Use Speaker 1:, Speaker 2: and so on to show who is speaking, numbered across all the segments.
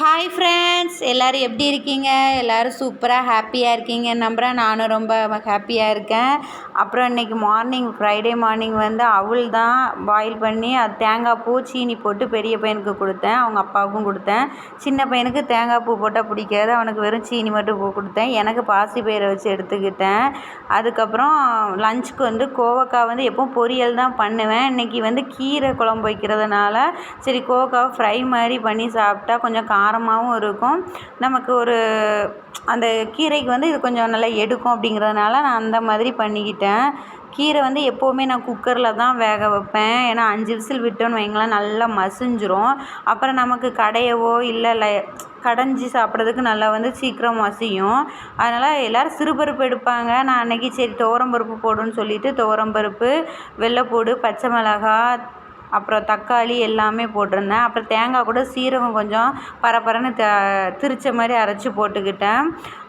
Speaker 1: Hi friends. Friends எல்லோரும் எப்படி இருக்கீங்க? எல்லோரும் சூப்பராக ஹாப்பியாக இருக்கீங்க. நம்புகிறேன் நானும் ரொம்ப ஹாப்பியாக இருக்கேன். அப்புறம் இன்றைக்கி மார்னிங் ஃப்ரைடே மார்னிங் வந்து அவுள் தான் பாயில் பண்ணி அது தேங்காய் பூ சீனி போட்டு பெரிய பையனுக்கு கொடுத்தேன். அவங்க அப்பாவுக்கும் கொடுத்தேன். சின்ன பையனுக்கு தேங்காய் பூ போட்டால் பிடிக்காது. அவனுக்கு வெறும் சீனி மட்டும் பூ கொடுத்தேன். எனக்கு பாசி பயிரை வச்சு எடுத்துக்கிட்டேன். அதுக்கப்புறம் லஞ்சுக்கு வந்து கோவக்காய் வந்து எப்போவும் பொரியல் தான் பண்ணுவேன். இன்றைக்கி வந்து கீரை குழம்பு வைக்கிறதுனால சரி கோவக்காவை ஃப்ரை மாதிரி பண்ணி சாப்பிட்டா கொஞ்சம் காரமாகவும் இருக்கும். நமக்கு ஒரு அந்த கீரைக்கு வந்து இது கொஞ்சம் நல்லா எடுக்கும் அப்படிங்கிறதுனால நான் அந்த மாதிரி பண்ணிக்கிட்டேன். கீரை வந்து எப்போவுமே நான் குக்கரில் தான் வேக வைப்பேன். ஏன்னா அஞ்சு விசில் விட்டோன்னு வைங்களேன் நல்லா மசிஞ்சிரும். அப்புறம் நமக்கு கடையவோ இல்லை லை கடைஞ்சி சாப்பிட்றதுக்கு நல்லா வந்து சீக்கிரம் மசியும். அதனால் எல்லோரும் சிறுபருப்பு எடுப்பாங்க. நான் அன்றைக்கி சரி துவரம்பருப்பு போடுன்னு சொல்லிவிட்டு துவரம்பருப்பு வெள்ளைப்பூடு பச்சை மிளகா அப்புறம் தக்காளி எல்லாமே போட்டிருந்தேன். அப்புறம் தேங்காய் கூட சீரகம் கொஞ்சம் பரபரன்னு த திரிச்ச மாதிரி அரைச்சி போட்டுக்கிட்டேன்.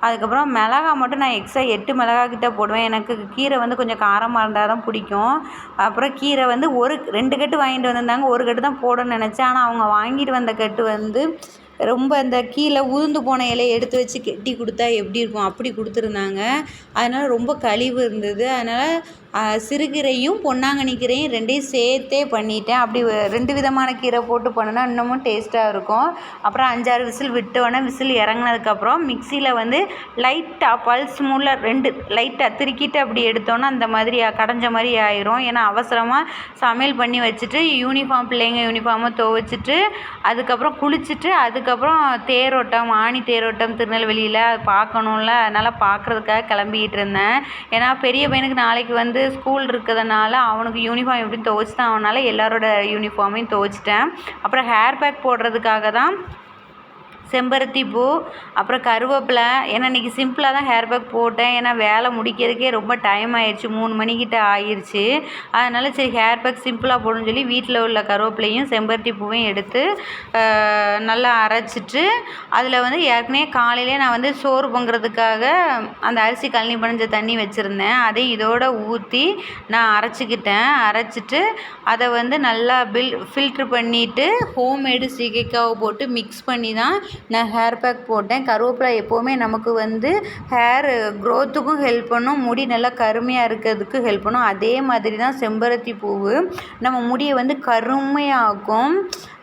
Speaker 1: அதுக்கப்புறம் மிளகா மட்டும் நான் எக்ஸ்ட்ரா எட்டு மிளகா கிட்ட போடுவேன். எனக்கு கீரை வந்து கொஞ்சம் காரமாக இருந்தால் தான் பிடிக்கும். அப்புறம் கீரை வந்து ஒரு ரெண்டு கட்டு வாங்கிட்டு வந்திருந்தாங்க. ஒரு கட்டு தான் போடணும்னு நினச்சேன். ஆனால் அவங்க வாங்கிட்டு வந்த கட்டு வந்து ரொம்ப அந்த கீழே உதிர்ந்து போன இலையை எடுத்து வச்சு கெட்டி கொடுத்தா எப்படி இருக்கும்? அப்படி கொடுத்துருந்தாங்க. அதனால் ரொம்ப கழிவு இருந்தது. அதனால் சிறுகீரையும் பொன்னாங்கண்ணி கீரையும் ரெண்டையும் சேர்த்தே பண்ணிட்டேன். அப்படி ரெண்டு விதமான கீரை போட்டு பண்ணினா இன்னமும் டேஸ்ட்டாக இருக்கும். அப்புறம் அஞ்சாறு விசில் விட்டோன்னே விசில் இறங்குனதுக்கப்புறம் மிக்சியில் வந்து லைட்டாக பல்ஸ் மூலில் ரெண்டு லைட்டாக திருக்கிட்டு அப்படி எடுத்தோன்னா அந்த மாதிரி கடைஞ்ச மாதிரி ஆயிரும். ஏன்னா அவசரமாக சமையல் பண்ணி வச்சுட்டு யூனிஃபார்ம் பிள்ளைங்க யூனிஃபார்மை துவச்சிட்டு அதுக்கப்புறம் குளிச்சுட்டு அதுக்கப்புறம் தேரோட்டம் ஆணி தேரோட்டம் திருநெல்வேலியில் பார்க்கணும்ல. அதனால் பார்க்குறதுக்காக கிளம்பிக்கிட்டு இருந்தேன். ஏன்னா பெரிய பையனுக்கு நாளைக்கு வந்து வந்து ஸ்கூல் இருக்கிறதுனால அவனுக்கு யூனிஃபார்ம் எப்படியும் துவச்சி தான் அவனால் எல்லாரோட யூனிஃபார்மையும் துவச்சிட்டேன். அப்புறம் ஹேர் பேக் போடுறதுக்காக தான் செம்பருத்தி பூ அப்புறம் கருவேப்பிலை. ஏன்னா இன்றைக்கி சிம்பிளாக தான் ஹேர் பேக் போட்டேன். ஏன்னா வேலை முடிக்கிறதுக்கே ரொம்ப டைம் ஆயிடுச்சு. மூணு மணிக்கிட்ட ஆயிடுச்சு அதனால் சரி ஹேர் பேக் சிம்பிளாக போடணும்னு சொல்லி வீட்டில் உள்ள கருவேப்பிலையும் செம்பருத்தி பூவையும் எடுத்து நல்லா அரைச்சிட்டு அதில் வந்து ஏற்கனவே காலையிலே நான் வந்து சோறு பொங்குறதுக்காக அந்த அரிசி கழனி பணிஞ்ச தண்ணி வச்சுருந்தேன். அதை இதோடு ஊற்றி நான் அரைச்சிக்கிட்டேன். அரைச்சிட்டு அதை வந்து நல்லா பில் ஃபில்ட்ரு பண்ணிவிட்டு ஹோம்மேடு சீகைக்காவை போட்டு மிக்ஸ் பண்ணி தான் நான் ஹேர் பேக் போட்டேன். கருவேப்பிலை எப்போவுமே நமக்கு வந்து ஹேர் க்ரோத்துக்கும் ஹெல்ப் பண்ணும். முடி நல்லா கருமையாக இருக்கிறதுக்கு ஹெல்ப் பண்ணும். அதே மாதிரி தான் செம்பருத்தி பூவு. நம்ம முடியை வந்து கருமையாக்கும்.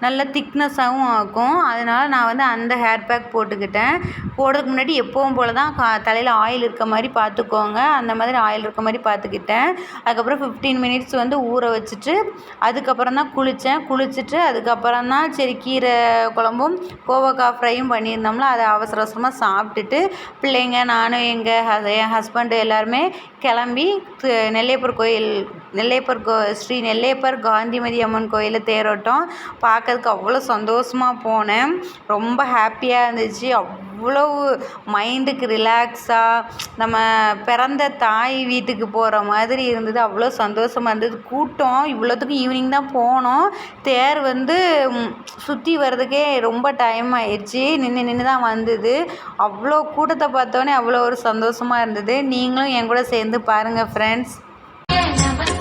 Speaker 1: நல்ல திக்னஸாகவும் ஆக்கும். அதனால் நான் வந்து அந்த ஹேர் பேக் போட்டுக்கிட்டேன். போடுறதுக்கு முன்னாடி எப்போவும் போல் தான் கா தலையில் ஆயில் இருக்க மாதிரி பார்த்துக்கோங்க. அந்த மாதிரி ஆயில் இருக்க மாதிரி பார்த்துக்கிட்டேன். அதுக்கப்புறம் ஃபிஃப்டீன் மினிட்ஸ் வந்து ஊற வச்சுட்டு அதுக்கப்புறம் தான் குளித்தேன் குளிச்சுட்டு அதுக்கப்புறம் தான் சரி கீரை குழம்பும் கோவக்காய் ஃப்ரையும் பண்ணியிருந்தோம்ல அதை அவசர அவசரமாக சாப்பிட்டுட்டு பிள்ளைங்க நானும் எங்கள் என் ஹஸ்பண்டு எல்லாருமே கிளம்பி நெல்லையப்பர் கோயில் நெல்லையப்பர் கோ ஸ்ரீ நெல்லையப்பர் காந்திமதி அம்மன் கோயில் தேரோட்டம். பார்க்கறதுக்கு அவ்வளோ சந்தோஷமாக போனேன். ரொம்ப ஹாப்பியாக இருந்துச்சு. அவ்வளவு மைண்டுக்கு ரிலாக்ஸாக நம்ம பிறந்த தாய் வீட்டுக்கு போகிற மாதிரி இருந்தது. அவ்வளோ சந்தோஷமாக இருந்தது. கூட்டம் இவ்வளோத்துக்கும் ஈவினிங் தான் போனோம். தேர் வந்து சுற்றி வர்றதுக்கே ரொம்ப டைம் ஆயிடுச்சு. நின்று நின்று தான் வந்தது. அவ்வளோ கூட்டத்தை பார்த்தோன்னே அவ்வளோ ஒரு சந்தோஷமாக இருந்தது. நீங்களும் என் கூட சேர்ந்து பாருங்கள் ஃப்ரெண்ட்ஸ்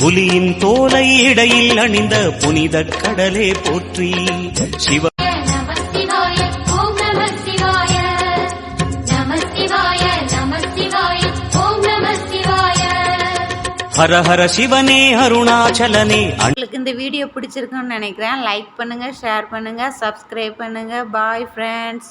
Speaker 2: புலியின் தோலை இடையில் அணிந்த புனித கடலே போற்றி. சிவ ஹர ஹர சிவனே அருணாச்சலனே.
Speaker 1: உங்களுக்கு இந்த வீடியோ பிடிச்சிருக்குன்னு நினைக்கிறேன். லைக் பண்ணுங்க ஷேர் பண்ணுங்க சப்ஸ்கிரைப் பண்ணுங்க. Bye friends